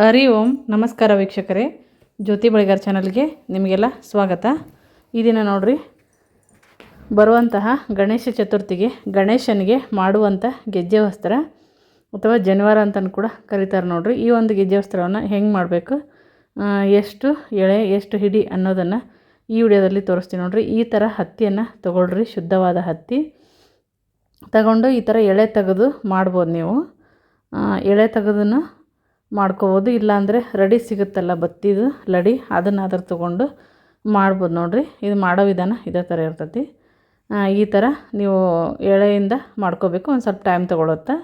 ಹರಿ ಓಂ, ನಮಸ್ಕಾರ ವೀಕ್ಷಕರೇ. ಜ್ಯೋತಿ ಬಳಿಗಾರ್ ಚಾನಲ್ಗೆ ನಿಮಗೆಲ್ಲ ಸ್ವಾಗತ. ಈ ದಿನ ನೋಡ್ರಿ, ಬರುವಂತಹ ಗಣೇಶ ಚತುರ್ಥಿಗೆ ಗಣೇಶನಿಗೆ ಮಾಡುವಂಥ ಗೆಜ್ಜೆ ವಸ್ತ್ರ ಅಥವಾ ಜನಿವಾರ ಅಂತಲೂ ಕೂಡ ಕರೀತಾರೆ ನೋಡ್ರಿ. ಈ ಒಂದು ಗೆಜ್ಜೆ ವಸ್ತ್ರವನ್ನು ಹೆಂಗೆ ಮಾಡಬೇಕು ಎಷ್ಟು ಎಳೆ, ಎಷ್ಟು ಹಿಡಿ ಅನ್ನೋದನ್ನು ಈ ವಿಡಿಯೋದಲ್ಲಿ ತೋರಿಸ್ತೀನಿ ನೋಡ್ರಿ. ಈ ಥರ ಹತ್ತಿಯನ್ನು ತೊಗೊಳ್ರಿ, ಶುದ್ಧವಾದ ಹತ್ತಿ. ತಗೊಂಡು ಈ ಥರ ಎಳೆ ತೆಗೆದು ಮಾಡ್ಬೋದು ನೀವು. ಎಳೆ ತೆಗೆದನ್ನು ಮಾಡ್ಕೋಬೋದು. ಇಲ್ಲಾಂದರೆ ರೆಡಿ ಸಿಗುತ್ತಲ್ಲ ಬತ್ತಿದು ಲಡಿ, ಅದನ್ನಾದ್ರೂ ತೊಗೊಂಡು ಮಾಡ್ಬೋದು ನೋಡಿರಿ. ಇದು ಮಾಡೋ ವಿಧಾನ ಇದೇ ಥರ ಇರ್ತೈತಿ. ಈ ಥರ ನೀವು ಎಳೆಯಿಂದ ಮಾಡ್ಕೋಬೇಕು. ಒಂದು ಸ್ವಲ್ಪ ಟೈಮ್ ತೊಗೊಳುತ್ತೆ?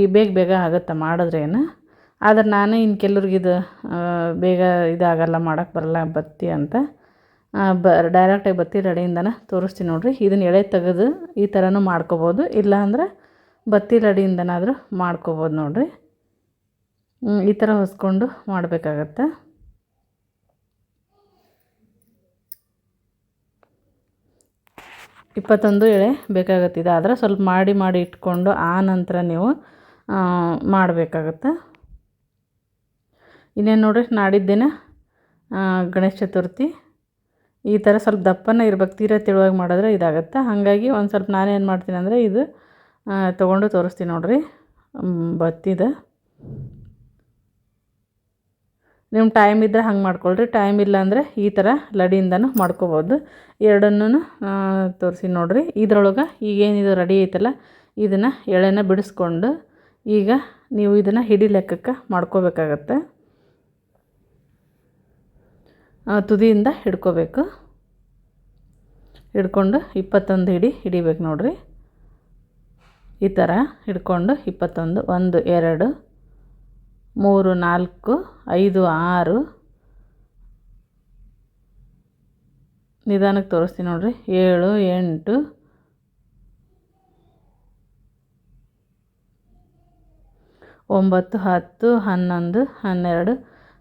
ಈ ಬೇಗ ಬೇಗ ಆಗುತ್ತೆ ಮಾಡಿದ್ರೆ ಏನು? ಆದ್ರೆ ನಾನು ಇನ್ನು ಕೆಲವ್ರಿಗೆ ಇದು ಬೇಗ ಇದಾಗಲ್ಲ ಮಾಡೋಕ್ಕೆ ಬರಲ್ಲ ಬತ್ತಿ ಅಂತ. ಬ ಡೈರೆಕ್ಟಾಗಿ ಬತ್ತಿ ಲಡಿಯಿಂದನೇ ತೋರಿಸ್ತೀನಿ ನೋಡಿರಿ. ಇದನ್ನ ಎಳೆ ತೆಗೆದು ಈ ಥರನೂ ಮಾಡ್ಕೋಬೋದು. ಇಲ್ಲಾಂದ್ರೆ ಬತ್ತಿ ಲಡಿಯಿಂದನಾದರೂ ಮಾಡ್ಕೋಬೋದು ನೋಡಿರಿ. ಈ ಥರ ಹೊಸ್ಕೊಂಡು ಮಾಡಬೇಕಾಗತ್ತೆ. ಇಪ್ಪತ್ತೊಂದು ಎಳೆ ಬೇಕಾಗತ್ತೆ ಆದರೆ ಸ್ವಲ್ಪ ಮಾಡಿ ಮಾಡಿ ಇಟ್ಕೊಂಡು ಆ ನಂತರ ನೀವು ಮಾಡಬೇಕಾಗತ್ತೆ. ಇನ್ನೇನು ನೋಡ್ರಿ, ನಾಡಿದ್ದೇನೆ ಗಣೇಶ ಚತುರ್ಥಿ. ಈ ಥರ ಸ್ವಲ್ಪ ದಪ್ಪನ ಇರ್ಬೇಕು, ತೀರ ತೆಳುವಾಗಿ ಮಾಡಿದ್ರೆ ಇದಾಗುತ್ತೆ. ಹಾಗಾಗಿ ಒಂದು ಸ್ವಲ್ಪ ನಾನೇನು ಮಾಡ್ತೀನಿ ಅಂದರೆ ಇದು ತೊಗೊಂಡು ತೋರಿಸ್ತೀನಿ ನೋಡಿರಿ. ಬತ್ತಿದ. ನಿಮ್ಮ ಟೈಮ್ ಇದ್ದರೆ ಹಂಗೆ ಮಾಡ್ಕೊಳ್ರಿ. ಟೈಮ್ ಇಲ್ಲ ಅಂದರೆ ಈ ಥರ ಲಡಿಯಿಂದನೂ ಮಾಡ್ಕೋಬೋದು. ಎರಡನ್ನೂ ತೋರಿಸಿ ನೋಡಿರಿ. ಇದ್ರೊಳಗೆ ಈಗೇನಿದು ರೆಡಿ ಐತಲ್ಲ, ಇದನ್ನು ಎಳೆನ ಬಿಡಿಸ್ಕೊಂಡು ಈಗ ನೀವು ಇದನ್ನು ಹಿಡಿ ಲೆಕ್ಕಕ್ಕೆ ಮಾಡ್ಕೋಬೇಕಾಗತ್ತೆ. ತುದಿಯಿಂದ ಹಿಡ್ಕೋಬೇಕು. ಹಿಡ್ಕೊಂಡು ಇಪ್ಪತ್ತೊಂದು ಹಿಡಿ ಹಿಡಿಬೇಕು ನೋಡಿರಿ. ಈ ಥರ ಹಿಡ್ಕೊಂಡು ಇಪ್ಪತ್ತೊಂದು, ಒಂದು, ಎರಡು. ಮೂರು, ನಾಲ್ಕು, ಐದು, ಆರು. ನಿಧಾನಕ್ಕೆ ತೋರಿಸ್ತೀನಿ ನೋಡಿರಿ. ಏಳು, ಎಂಟು. ಒಂಬತ್ತು, ಹತ್ತು, ಹನ್ನೊಂದು, ಹನ್ನೆರಡು,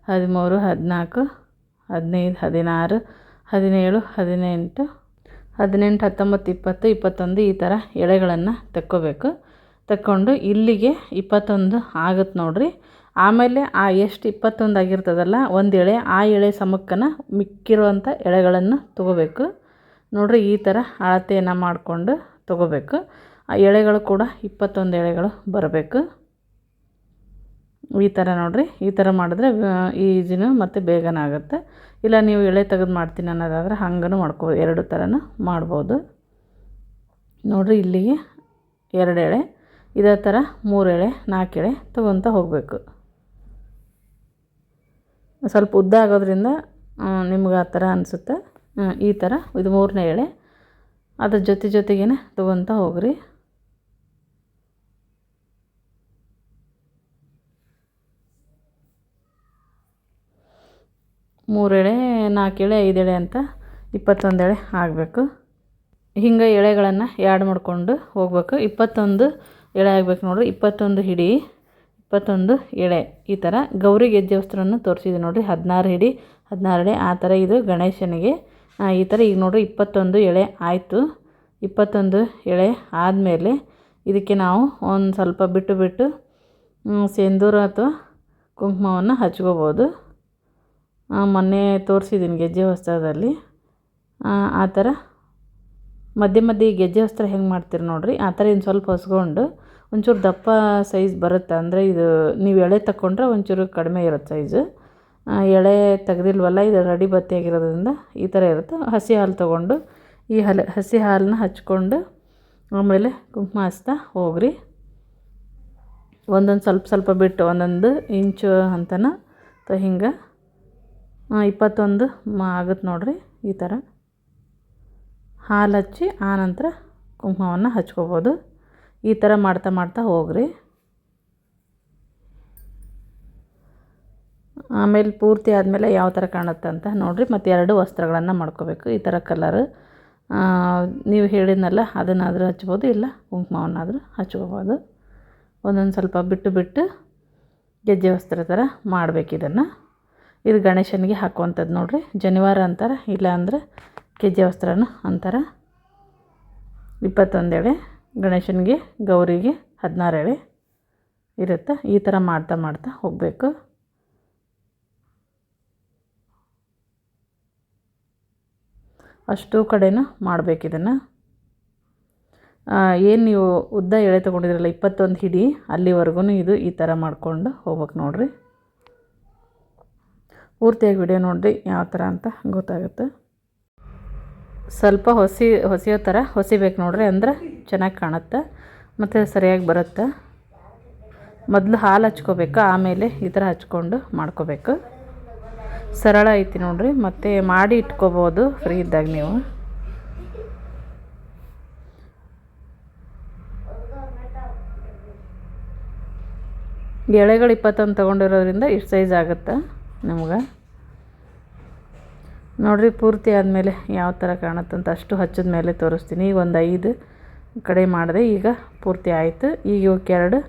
ಹದಿಮೂರು, ಹದಿನಾಲ್ಕು, ಹದಿನೈದು, ಹದಿನಾರು, ಹದಿನೇಳು, ಹದಿನೆಂಟು ಹದಿನೆಂಟು, ಹತ್ತೊಂಬತ್ತು, ಇಪ್ಪತ್ತು, ಇಪ್ಪತ್ತೊಂದು ಈ ಥರ ಎಳೆಗಳನ್ನು ತಕ್ಕೋಬೇಕು. ತಕ್ಕೊಂಡು ಇಲ್ಲಿಗೆ ಇಪ್ಪತ್ತೊಂದು ಆಗುತ್ತೆ ನೋಡ್ರಿ. ಆಮೇಲೆ ಆ ಎಷ್ಟು ಇಪ್ಪತ್ತೊಂದು ಆಗಿರ್ತದಲ್ಲ, ಒಂದು ಎಳೆ, ಆ ಎಳೆ ಸಮಕ್ಕನ ಮಿಕ್ಕಿರುವಂಥ ಎಳೆಗಳನ್ನು ತಗೋಬೇಕು. ನೋಡ್ರಿ ಈ ಥರ ಅಳತೆಯನ್ನು ಮಾಡಿಕೊಂಡು ತಗೋಬೇಕು. ಆ ಎಳೆಗಳು ಕೂಡ ಇಪ್ಪತ್ತೊಂದು ಎಳೆಗಳು ಬರಬೇಕು. ಈ ಥರ ನೋಡಿರಿ, ಈ ಥರ ಮಾಡಿದ್ರೆ ಈಜಿನೂ ಮತ್ತು ಬೇಗನೇ ಆಗುತ್ತೆ. ಇಲ್ಲ ನೀವು ಎಳೆ ತೆಗೆದು ಮಾಡ್ತೀನಿ ಅನ್ನೋದಾದ್ರೆ ಹಂಗೂ ಮಾಡ್ಕೋಬೋದು, ಎರಡು ಥರನೂ ಮಾಡ್ಬೋದು. ನೋಡಿರಿ ಇಲ್ಲಿಗೆ ಎರಡು ಎಳೆ ಇದೇ ಥರ ಮೂರು ಎಳೆ ನಾಲ್ಕು ಎಳೆ ತೊಗೊತ ಹೋಗಬೇಕು. ಸ್ವಲ್ಪ ಉದ್ದ ಆಗೋದ್ರಿಂದ ನಿಮ್ಗೆ ಆ ಥರ ಅನಿಸುತ್ತೆ. ಈ ಥರ ಇದು ಮೂರನೇ ಎಳೆ. ಅದ್ರ ಜೊತೆ ಜೊತೆಗೇನೆ ತೊಗೊತ ಹೋಗ್ರಿ. ಮೂರು ಎಳೆ, ನಾಲ್ಕು ಎಳೆ, ಐದು ಎಳೆ ಅಂತ ಇಪ್ಪತ್ತೊಂದು ಎಳೆ ಆಗಬೇಕು. ಹಿಂಗೆ ಎಳೆಗಳನ್ನು ಎರಡು ಮಾಡಿಕೊಂಡು ಹೋಗ್ಬೇಕು. ಇಪ್ಪತ್ತೊಂದು ಎಳೆ ಆಗಬೇಕು ನೋಡ್ರಿ. ಇಪ್ಪತ್ತೊಂದು ಹಿಡಿ. ಇಪ್ಪತ್ತೊಂದು ಎಳೆ. ಈ ಥರ ಗೌರಿ ಗೆಜ್ಜೆ ವಸ್ತ್ರವನ್ನು ತೋರಿಸಿದೆ ನೋಡಿರಿ. ಹದಿನಾರು ಹಿಡಿ ಹದಿನಾರು ಎಳೆ. ಆ ಥರ ಇದು ಗಣೇಶನಿಗೆ. ಈ ಥರ ಈಗ ನೋಡಿರಿ ಇಪ್ಪತ್ತೊಂದು ಎಳೆ ಆಯಿತು. ಇಪ್ಪತ್ತೊಂದು ಎಳೆ ಆದಮೇಲೆ ಇದಕ್ಕೆ ನಾವು ಒಂದು ಸ್ವಲ್ಪ ಬಿಟ್ಟು ಬಿಟ್ಟು ಸೇಂದೂರ ಸಿಂಧೂರ ಅಥವಾ ಕುಂಕುಮವನ್ನು ಹಚ್ಕೋಬೋದು. ಮೊನ್ನೆ ತೋರಿಸಿದ್ದೀನಿ ಗೆಜ್ಜೆ ವಸ್ತ್ರದಲ್ಲಿ. ಆ, ಥರ ಮಧ್ಯೆ ಮಧ್ಯೆ ಗೆಜ್ಜೆ ವಸ್ತ್ರ ಹೆಂಗೆ ಮಾಡ್ತೀರಿ ನೋಡಿರಿ. ಆ ಥರ ಇನ್ನು ಸ್ವಲ್ಪ ಹೊಸ್ಕೊಂಡು ಒಂಚೂರು ದಪ್ಪ ಸೈಜ್ ಬರುತ್ತೆ. ಅಂದರೆ ಇದು ನೀವು ಎಳೆ ತಗೊಂಡ್ರೆ ಒಂಚೂರು ಕಡಿಮೆ ಇರುತ್ತೆ ಸೈಜು. ಎಳೆ ತೆಗ್ದಿಲ್ವಲ್ಲ, ಇದು ರೆಡಿ ಬತ್ತಿ ಆಗಿರೋದ್ರಿಂದ ಈ ಥರ ಇರುತ್ತೆ. ಹಸಿ ಹಾಲು ತೊಗೊಂಡು ಈ ಹಲ, ಹಸಿ ಹಾಲನ್ನ ಹಚ್ಕೊಂಡು ಆಮೇಲೆ ಕುಂಕುಮ ಹಚ್ತಾ ಹೋಗ್ರಿ. ಒಂದೊಂದು ಸ್ವಲ್ಪ ಸ್ವಲ್ಪ ಬಿಟ್ಟು ಒಂದೊಂದು ಇಂಚು ಅಂತನ ಹಿಂಗೆ ಇಪ್ಪತ್ತೊಂದು ಆಗುತ್ತೆ ನೋಡ್ರಿ ಈ ಥರ. ಹಾಲು ಹಚ್ಚಿ ಆನಂತರ ಕುಂಕುಮವನ್ನು ಹಚ್ಕೋಬೋದು. ಈ ಥರ ಮಾಡ್ತಾ ಮಾಡ್ತಾ ಹೋಗ್ರಿ. ಆಮೇಲೆ ಪೂರ್ತಿ ಆದಮೇಲೆ ಯಾವ ಥರ ಕಾಣುತ್ತೆ ಅಂತ ನೋಡಿರಿ. ಮತ್ತು ಎರಡು ವಸ್ತ್ರಗಳನ್ನು ಮಾಡ್ಕೋಬೇಕು. ಈ ಥರ ಕಲರ್. ನೀವು ಹೇಳಿದ್ನಲ್ಲ, ಅದನ್ನಾದರೂ ಹಚ್ಬೋದು, ಇಲ್ಲ ಕುಂಕುಮವನ್ನಾದರೂ ಹಚ್ಕೋಬೋದು. ಒಂದೊಂದು ಸ್ವಲ್ಪ ಬಿಟ್ಟು ಬಿಟ್ಟು ಗೆಜ್ಜೆ ವಸ್ತ್ರ ಥರ ಮಾಡಬೇಕು ಇದನ್ನು. ಇದು ಗಣೇಶನಿಗೆ ಹಾಕುವಂಥದ್ದು ನೋಡಿರಿ. ಜನಿವಾರ ಅಂತಾರೆ, ಇಲ್ಲ ಅಂದರೆ ಗೆಜ್ಜೆ ವಸ್ತ್ರನೂ ಅಂತಾರೆ. ಇಪ್ಪತ್ತೊಂದು ಎಳೆ. ಗಣೇಶನಿಗೆ, ಗೌರಿಗೆ ಹದಿನಾರು ಎಳೆ ಇರುತ್ತೆ. ಈ ಥರ ಮಾಡ್ತಾ ಮಾಡ್ತಾ ಹೋಗಬೇಕು. ಅಷ್ಟು ಕಡೆನೂ ಮಾಡಬೇಕು ಇದನ್ನು. ಏನು ನೀವು ಉದ್ದ ಎಳೆ ತೊಗೊಂಡಿದ್ರಲ್ಲ, ಇಪ್ಪತ್ತೊಂದು ಹಿಡಿ, ಅಲ್ಲಿವರೆಗೂ ಇದು ಈ ಥರ ಮಾಡಿಕೊಂಡು ಹೋಗ್ಬೇಕು ನೋಡಿರಿ. ಪೂರ್ತಿಯಾಗಿ ವಿಡಿಯೋ ನೋಡಿರಿ, ಯಾವ ಥರ ಅಂತ ಗೊತ್ತಾಗುತ್ತೆ. ಸ್ವಲ್ಪ ಹೊಸಿ, ಹೊಸಿಯೋ ಥರ ಹೊಸಿಬೇಕು ನೋಡ್ರಿ ಅಂದ್ರೆ ಚೆನ್ನಾಗಿ ಕಾಣುತ್ತೆ. ಮತ್ತು ಸರಿಯಾಗಿ ಬರುತ್ತೆ. ಮೊದಲು ಹಾಲು ಹಚ್ಕೋಬೇಕು, ಆಮೇಲೆ ಈ ಥರ ಹಚ್ಕೊಂಡು ಮಾಡ್ಕೋಬೇಕು. ಸರಳ ಐತಿ ನೋಡ್ರಿ, ಮತ್ತು ಮಾಡಿ ಇಟ್ಕೋಬೋದು ಫ್ರೀ ಇದ್ದಾಗ ನೀವು. ಎಳೆಗಳು ಇಪ್ಪತ್ತೊಂದು ತೊಗೊಂಡಿರೋದ್ರಿಂದ ಇಷ್ಟು ಸೈಜ್ ಆಗುತ್ತೆ ನಮ್ಗೆ. ನೋಡಿರಿ, ಪೂರ್ತಿ ಆದಮೇಲೆ ಯಾವ ಥರ ಕಾಣುತ್ತಂತ ಅಷ್ಟು ಹಚ್ಚಿದ ಮೇಲೆ ತೋರಿಸ್ತೀನಿ. ಈಗ ಒಂದು ಐದು ಕಡೆ ಮಾಡಿದೆ, ಈಗ ಪೂರ್ತಿ ಆಯಿತು. ಈಗ ಇವಕ್ಕೆ ಎರಡು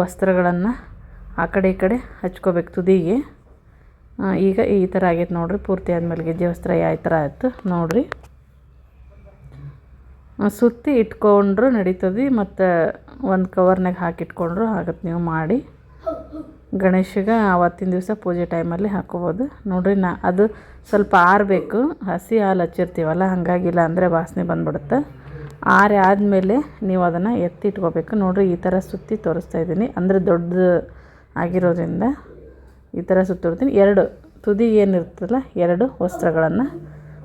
ವಸ್ತ್ರಗಳನ್ನು ಆ ಕಡೆ ಈ ಕಡೆ ಹಚ್ಕೋಬೇಕು ತುದಿಗೆ. ಈಗ ಈ ಥರ ಆಗೈತೆ ನೋಡಿರಿ, ಪೂರ್ತಿ ಆದಮೇಲೆ ಗೆಜ್ಜೆ ವಸ್ತ್ರ ಯಾವ ಥರ ಆಯಿತು ನೋಡಿರಿ. ಸುತ್ತಿ ಇಟ್ಕೊಂಡ್ರು ನಡೀತದೆ, ಮತ್ತು ಒಂದು ಕವರ್ನಾಗ ಹಾಕಿಟ್ಕೊಂಡ್ರು ಆಗತ್ತೆ, ನೀವು ಮಾಡಿ. ಗಣೇಶಗೆ ಆವತ್ತಿನ ದಿವಸ ಪೂಜೆ ಟೈಮಲ್ಲಿ ಹಾಕ್ಕೋಬೋದು. ನೋಡಿರಿ, ನಾ ಅದು ಸ್ವಲ್ಪ ಆರಬೇಕು. ಹಸಿ ಹಾಲು ಹಚ್ಚಿರ್ತೀವಲ್ಲ ಹಾಗಾಗಿಲ್ಲ ಅಂದರೆ ವಾಸನೆ ಬಂದ್ಬಿಡುತ್ತೆ. ಆರಿ ಆದಮೇಲೆ ನೀವು ಅದನ್ನು ಎತ್ತಿ ಇಟ್ಕೋಬೇಕು ನೋಡಿರಿ, ಈ ಥರ ಸುತ್ತಿ ತೋರಿಸ್ತಾ ಇದ್ದೀನಿ. ಅಂದರೆ ದೊಡ್ಡದು ಆಗಿರೋದ್ರಿಂದ ಈ ಥರ ಸುತ್ತಿರ್ತೀನಿ ಎರಡು, ತುದಿ ಏನಿರ್ತದಲ್ಲ, ಎರಡು ವಸ್ತ್ರಗಳನ್ನು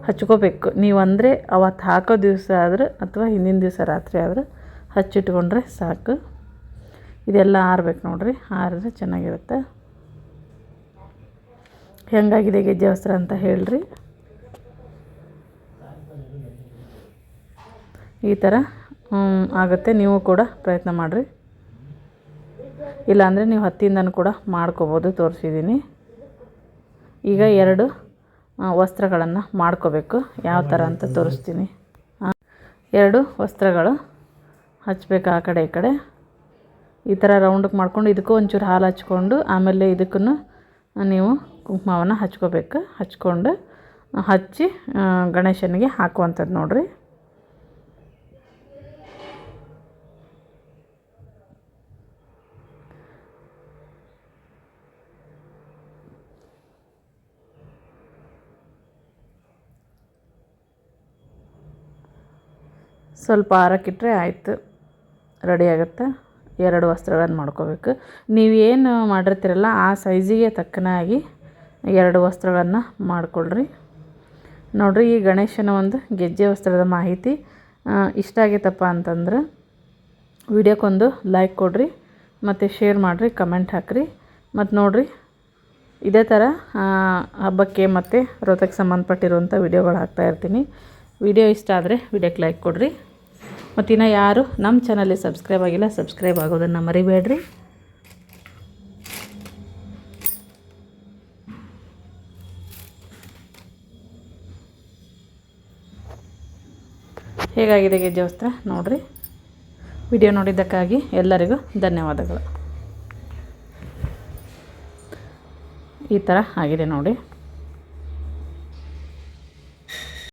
ಹಚ್ಕೋಬೇಕು. ನೀವು ಅಂದರೆ ಅವತ್ತು ಹಾಕೋ ದಿವಸ ಆದ್ರೆ ಅಥವಾ ಹಿಂದಿನ ದಿವಸ ರಾತ್ರಿ ಆದ್ರೆ ಹಚ್ಚಿಟ್ಕೊಂಡ್ರೆ ಸಾಕು. ಇದೆಲ್ಲ ಆರ್ಬೇಕು ನೋಡಿರಿ, ಆರಿದ್ರೆ ಚೆನ್ನಾಗಿರುತ್ತೆ. ಹೆಂಗಾಗಿದೆ ಗೆಜ್ಜೆ ವಸ್ತ್ರ ಅಂತ ಹೇಳ್ರಿ. ಈ ಥರ ಆಗುತ್ತೆ. ನೀವು ಕೂಡ ಪ್ರಯತ್ನ ಮಾಡಿರಿ. ಇಲ್ಲಾಂದರೆ ನೀವು ಹತ್ತಿಯಿಂದನೂ ಕೂಡ ಮಾಡ್ಕೋಬೋದು, ತೋರಿಸಿದ್ದೀನಿ. ಈಗ ಎರಡು ವಸ್ತ್ರಗಳನ್ನು ಮಾಡ್ಕೋಬೇಕು. ಯಾವ ಥರ ಅಂತ ತೋರಿಸ್ತೀನಿ. ಎರಡು ವಸ್ತ್ರಗಳು ಹಚ್ಚಬೇಕು ಆ ಕಡೆ ಈ ಕಡೆ. ಈ ಥರ ರೌಂಡಕ್ಕೆ ಮಾಡ್ಕೊಂಡು ಇದಕ್ಕೂ ಒಂಚೂರು ಹಾಲು ಹಚ್ಕೊಂಡು, ಆಮೇಲೆ ಇದಕ್ಕೂ ನೀವು ಕುಂಕುಮವನ್ನು ಹಚ್ಕೋಬೇಕು. ಹಚ್ಕೊಂಡು, ಹಚ್ಚಿ ಗಣೇಶನಿಗೆ ಹಾಕುವಂಥದ್ದು ನೋಡಿರಿ. ಸ್ವಲ್ಪ ಆರಕ್ಕಿಟ್ರೆ ಆಯಿತು. ರೆಡಿ ಆಗುತ್ತೆ? ಎರಡು ವಸ್ತ್ರಗಳನ್ನು ಮಾಡ್ಕೋಬೇಕು. ನೀವೇನು ಮಾಡಿರ್ತೀರಲ್ಲ ಆ ಸೈಜಿಗೆ ತಕ್ಕನಾಗಿ ಎರಡು ವಸ್ತ್ರಗಳನ್ನು ಮಾಡಿಕೊಳ್ರಿ. ನೋಡಿರಿ ಈ ಗಣೇಶನ ಒಂದು ಗೆಜ್ಜೆ ವಸ್ತ್ರದ ಮಾಹಿತಿ. ಇಷ್ಟ ಆಗೈತಪ್ಪ ಅಂತಂದ್ರೆ ವಿಡಿಯೋಕ್ಕೊಂದು ಲೈಕ್ ಕೊಡ್ರಿ, ಮತ್ತು ಶೇರ್ ಮಾಡಿರಿ, ಕಮೆಂಟ್ ಹಾಕಿರಿ. ಮತ್ತು ನೋಡಿರಿ, ಇದೇ ಥರ ಹಬ್ಬಕ್ಕೆ ಮತ್ತು ವ್ರತಕ್ಕೆ ಸಂಬಂಧಪಟ್ಟಿರುವಂಥ ವಿಡಿಯೋಗಳು ಹಾಕ್ತಾಯಿರ್ತೀನಿ ವಿಡಿಯೋ ಇಷ್ಟ ಆದರೆ ವಿಡಿಯೋಕ್ಕೆ ಲೈಕ್ ಕೊಡಿರಿ. ಮತ್ತು ಯಾರು ನಮ್ಮ ಚಾನಲ್ಗೆ ಸಬ್ಸ್ಕ್ರೈಬ್ ಆಗಿಲ್ಲ, ಸಬ್ಸ್ಕ್ರೈಬ್ ಆಗೋದನ್ನು ಮರಿಬೇಡ್ರಿ. ಹೇಗಾಗಿದೆ ಗೆಜ್ಜೆ ವಸ್ತ್ರ? ನೋಡಿರಿ. ವಿಡಿಯೋ ನೋಡಿದ್ದಕ್ಕಾಗಿ ಎಲ್ಲರಿಗೂ ಧನ್ಯವಾದಗಳು. ಈ ಥರ ಆಗಿದೆ ನೋಡಿ.